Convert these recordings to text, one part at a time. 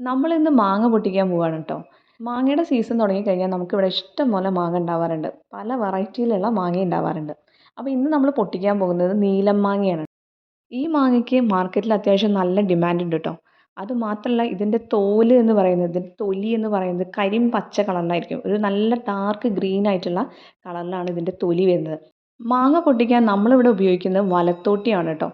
നമ്മളിന്ന് മാങ്ങ പൊട്ടിക്കാൻ പോവാണ് കേട്ടോ മാങ്ങയുടെ സീസൺ തുടങ്ങിക്കഴിഞ്ഞാൽ നമുക്കിവിടെ ഇഷ്ടം പോലെ മാങ്ങ ഉണ്ടാവാറുണ്ട്. പല വെറൈറ്റിയിലുള്ള മാങ്ങ ഉണ്ടാവാറുണ്ട്. അപ്പോൾ ഇന്ന് നമ്മൾ പൊട്ടിക്കാൻ പോകുന്നത് നീലം മാങ്ങയാണ്. ഈ മാങ്ങയ്ക്ക് മാർക്കറ്റിൽ അത്യാവശ്യം നല്ല ഡിമാൻഡ് ഉണ്ട് കേട്ടോ അത് മാത്രമല്ല ഇതിന്റെ തോൽ എന്ന് പറയുന്നത് ഇതിന്റെ തൊലി എന്ന് പറയുന്നത് കരിം പച്ച കളറിലായിരിക്കും ഒരു നല്ല ഡാർക്ക് ഗ്രീൻ ആയിട്ടുള്ള കളറിലാണ് ഇതിന്റെ തൊലി വരുന്നത്. മാങ്ങ പൊട്ടിക്കാൻ നമ്മളിവിടെ ഉപയോഗിക്കുന്നത് വലത്തോട്ടിയാണ് കേട്ടോ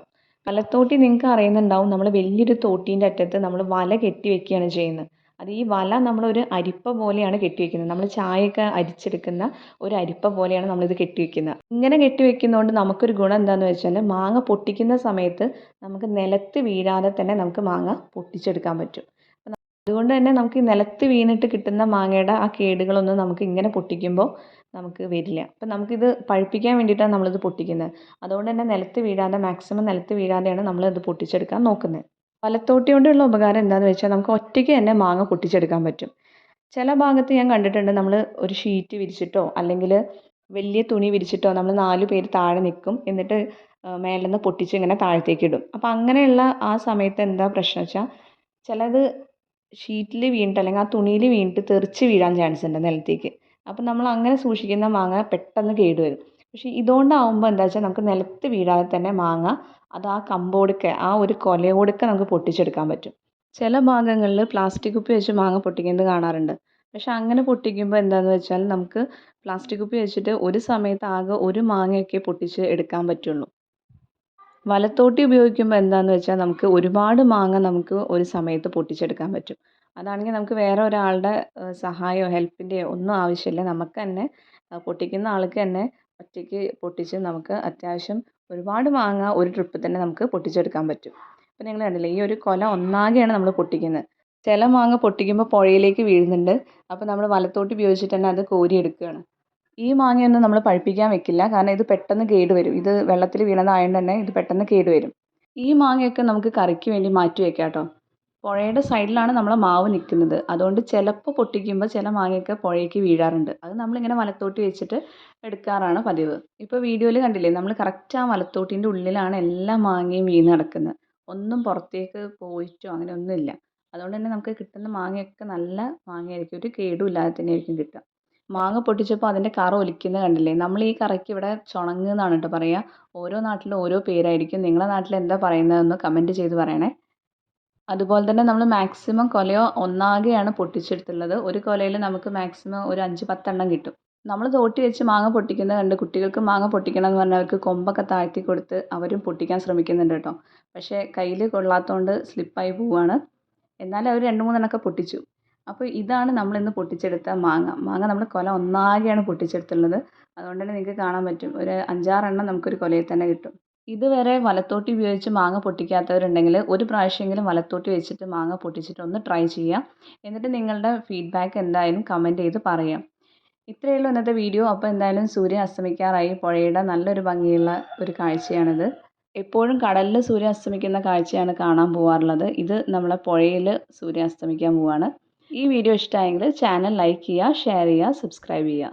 വലത്തോട്ടി നിങ്ങൾക്ക് അറിയുന്നുണ്ടാവും നമ്മൾ വലിയൊരു തോട്ടീന്റെ അറ്റത്ത് നമ്മൾ വല കെട്ടി വെക്കുകയാണ് ചെയ്യുന്നത്. അത് ഈ വല നമ്മളൊരു അരിപ്പ പോലെയാണ് കെട്ടി വെക്കുന്നത്. നമ്മൾ ചായയൊക്കെ അരിച്ചെടുക്കുന്ന ഒരു അരിപ്പ പോലെയാണ് നമ്മളിത് കെട്ടി വെക്കുന്നത്. ഇങ്ങനെ കെട്ടി വെക്കുന്നതുകൊണ്ട് നമുക്കൊരു ഗുണം എന്താണെന്ന് വെച്ചാൽ മാങ്ങ പൊട്ടിക്കുന്ന സമയത്ത് നമുക്ക് നിലത്ത് വീഴാതെ തന്നെ നമുക്ക് മാങ്ങ പൊട്ടിച്ചെടുക്കാൻ പറ്റും. അതുകൊണ്ട് തന്നെ നമുക്ക് ഈ നിലത്ത് വീണിട്ട് കിട്ടുന്ന മാങ്ങയുടെ ആ കേടുകളൊന്നും നമുക്ക് ഇങ്ങനെ പൊട്ടിക്കുമ്പോൾ നമുക്ക് വരില്ല. അപ്പം നമുക്കിത് പഴുപ്പിക്കാൻ വേണ്ടിയിട്ടാണ് നമ്മളിത് പൊട്ടിക്കുന്നത്. അതുകൊണ്ട് തന്നെ നിലത്ത് വീഴാതെ മാക്സിമം നിലത്ത് വീഴാതെയാണ് നമ്മളിത് പൊട്ടിച്ചെടുക്കാൻ നോക്കുന്നത്. വലത്തോട്ടി കൊണ്ടുള്ള ഉപകാരം എന്താണെന്ന് വെച്ചാൽ നമുക്ക് ഒറ്റയ്ക്ക് തന്നെ മാങ്ങ പൊട്ടിച്ചെടുക്കാൻ പറ്റും. ചില ഭാഗത്ത് ഞാൻ കണ്ടിട്ടുണ്ട് നമ്മൾ ഒരു ഷീറ്റ് വിരിച്ചിട്ടോ അല്ലെങ്കിൽ വലിയ തുണി വിരിച്ചിട്ടോ നമ്മൾ നാല് പേര് താഴെ നിൽക്കും. എന്നിട്ട് മേലെ നിന്ന് പൊട്ടിച്ച് ഇങ്ങനെ താഴത്തേക്ക് ഇടും. അപ്പോൾ അങ്ങനെയുള്ള ആ സമയത്ത് എന്താ പ്രശ്നം വെച്ചാൽ ചിലത് ഷീറ്റിൽ വീണിട്ട് അല്ലെങ്കിൽ ആ തുണിയിൽ വീണിട്ട് തെറിച്ച് വീഴാൻ ചാൻസ് ഉണ്ട് നിലത്തേക്ക്. അപ്പം നമ്മൾ അങ്ങനെ സൂക്ഷിക്കുന്ന മാങ്ങ പെട്ടെന്ന് കേടുവരും പക്ഷേ ഇതുകൊണ്ടാവുമ്പോൾ എന്താ വെച്ചാൽ നമുക്ക് നിലത്ത് വീഴാതെ തന്നെ മാങ്ങ അത് ആ കമ്പോടുക്ക ആ ഒരു കൊലയോടുക്ക നമുക്ക് പൊട്ടിച്ചെടുക്കാൻ പറ്റും. ചില ഭാഗങ്ങളിൽ പ്ലാസ്റ്റിക് കുപ്പി വെച്ച് മാങ്ങ പൊട്ടിക്കുന്നത് കാണാറുണ്ട്. പക്ഷെ അങ്ങനെ പൊട്ടിക്കുമ്പോൾ എന്താണെന്ന് വെച്ചാൽ നമുക്ക് പ്ലാസ്റ്റിക് കുപ്പി വെച്ചിട്ട് ഒരു സമയത്ത് ആകെ ഒരു മാങ്ങയൊക്കെ പൊട്ടിച്ച് എടുക്കാൻ പറ്റുള്ളൂ. വലത്തോട്ടി ഉപയോഗിക്കുമ്പോൾ എന്താണെന്ന് വെച്ചാൽ നമുക്ക് ഒരുപാട് മാങ്ങ നമുക്ക് ഒരു സമയത്ത് പൊട്ടിച്ചെടുക്കാൻ പറ്റും. അതാണെങ്കിൽ നമുക്ക് വേറെ ഒരാളുടെ സഹായമോ ഹെൽപ്പിന്റെയോ ഒന്നും ആവശ്യമില്ല. നമുക്ക് തന്നെ പൊട്ടിക്കുന്ന ആൾക്ക് തന്നെ ഒറ്റയ്ക്ക് പൊട്ടിച്ച് നമുക്ക് അത്യാവശ്യം ഒരുപാട് മാങ്ങ ഒരു ട്രിപ്പ് തന്നെ നമുക്ക് പൊട്ടിച്ചെടുക്കാൻ പറ്റും. അപ്പോൾ നിങ്ങൾ കണ്ടില്ലേ ഈ ഒരു കൊല ഒന്നാകെയാണ് നമ്മൾ പൊട്ടിക്കുന്നത്. ചില മാങ്ങ പൊട്ടിക്കുമ്പോൾ പുഴയിലേക്ക് വീഴുന്നുണ്ട്. അപ്പോൾ നമ്മൾ വലത്തോട്ട് ഉപയോഗിച്ചിട്ട് തന്നെ അത് കോരിയെടുക്കുകയാണ്. ഈ മാങ്ങയൊന്നും നമ്മൾ പഴുപ്പിക്കാൻ വെക്കില്ല. കാരണം ഇത് പെട്ടെന്ന് കേട് വരും. ഇത് വെള്ളത്തിൽ വീണതായതുകൊണ്ട് തന്നെ ഇത് പെട്ടെന്ന് കേട് വരും. ഈ മാങ്ങയൊക്കെ നമുക്ക് കറിക്ക് വേണ്ടി മാറ്റി വെക്കാം കേട്ടോ പുഴയുടെ സൈഡിലാണ് നമ്മളെ മാവ് നിൽക്കുന്നത് അതുകൊണ്ട് ചിലപ്പോൾ പൊട്ടിക്കുമ്പോൾ ചില മാങ്ങയൊക്കെ പുഴയ്ക്ക് വീഴാറുണ്ട്. അത് നമ്മളിങ്ങനെ വലത്തോട്ടി വെച്ചിട്ട് എടുക്കാറാണ് പതിവ്. ഇപ്പോൾ വീഡിയോയിൽ കണ്ടില്ലേ? നമ്മൾ കറക്റ്റ് ആ വലത്തോട്ടിന്റെ ഉള്ളിലാണ് എല്ലാ മാങ്ങയും വീണ് നടക്കുന്നത് ഒന്നും പുറത്തേക്ക് പോയിട്ടോ അങ്ങനെ ഒന്നുമില്ല. അതുകൊണ്ട് തന്നെ നമുക്ക് കിട്ടുന്ന മാങ്ങയൊക്കെ നല്ല മാങ്ങയായിരിക്കും. ഒരു കേടുമില്ലാതെ തന്നെയായിരിക്കും കിട്ടുക. മാങ്ങ പൊട്ടിച്ചപ്പോൾ അതിന്റെ കറ ഒലിക്കുന്നത് കണ്ടില്ലേ? നമ്മൾ ഈ കറയ്ക്ക് ഇവിടെ ചുണങ്ങ് എന്നാണ് കേട്ടോ പറയുക ഓരോ നാട്ടിലും ഓരോ പേരായിരിക്കും. നിങ്ങളുടെ നാട്ടിൽ എന്താ പറയുന്നതെന്ന് കമന്റ് ചെയ്ത് പറയണേ. അതുപോലെ തന്നെ നമ്മൾ മാക്സിമം കൊലയോ ഒന്നാകെയാണ് പൊട്ടിച്ചെടുത്തുള്ളത്. ഒരു കൊലയിൽ നമുക്ക് മാക്സിമം ഒരു അഞ്ച് പത്തെണ്ണം കിട്ടും. നമ്മൾ തോട്ടി വെച്ച് മാങ്ങ പൊട്ടിക്കുന്നത് കണ്ട് കുട്ടികൾക്ക് മാങ്ങ പൊട്ടിക്കണം എന്ന് പറഞ്ഞാൽ അവർക്ക് കൊമ്പൊക്കെ താഴ്ത്തി കൊടുത്ത് അവരും പൊട്ടിക്കാൻ ശ്രമിക്കുന്നുണ്ട് കേട്ടോ. പക്ഷേ കയ്യിൽ കൊള്ളാത്തതുകൊണ്ട് സ്ലിപ്പായി പോവുകയാണ് എന്നാലും അവർ രണ്ട് മൂന്നെണ്ണമൊക്കെ പൊട്ടിച്ചു. അപ്പോൾ ഇതാണ് നമ്മളിന്ന് പൊട്ടിച്ചെടുത്ത മാങ്ങ. മാങ്ങ നമ്മൾ കൊല ഒന്നാകെയാണ് പൊട്ടിച്ചെടുത്തുള്ളത് അതുകൊണ്ട് തന്നെ നിങ്ങൾക്ക് കാണാൻ പറ്റും. ഒരു അഞ്ചാറെണ്ണം നമുക്കൊരു കൊലയിൽ തന്നെ കിട്ടും. ഇതുവരെ വലത്തോട്ടി ഉപയോഗിച്ച് മാങ്ങ പൊട്ടിക്കാത്തവരുണ്ടെങ്കിൽ ഒരു പ്രാവശ്യമെങ്കിലും വലത്തോട്ടി വെച്ചിട്ട് മാങ്ങ പൊട്ടിച്ചിട്ട് ഒന്ന് ട്രൈ ചെയ്യാം. എന്നിട്ട് നിങ്ങളുടെ ഫീഡ്ബാക്ക് എന്തായാലും കമന്റ് ചെയ്ത് പറയാം. ഇത്രയേ ഉള്ളൂ ഇന്നത്തെ വീഡിയോ അപ്പോൾ എന്തായാലും സൂര്യൻ അസ്തമിക്കാറായി. പുഴയുടെ നല്ലൊരു ഭംഗിയുള്ള ഒരു കാഴ്ചയാണിത്. എപ്പോഴും കടലിൽ സൂര്യൻ അസ്തമിക്കുന്ന കാഴ്ചയാണ് കാണാൻ പോകാറുള്ളത് ഇത് നമ്മളെ പുഴയിൽ സൂര്യൻ അസ്തമിക്കാൻ പോവാണ്. ഈ വീഡിയോ ഇഷ്ടമായെങ്കിൽ ചാനൽ ലൈക്ക് ചെയ്യുക ഷെയർ ചെയ്യുക സബ്സ്ക്രൈബ് ചെയ്യുക.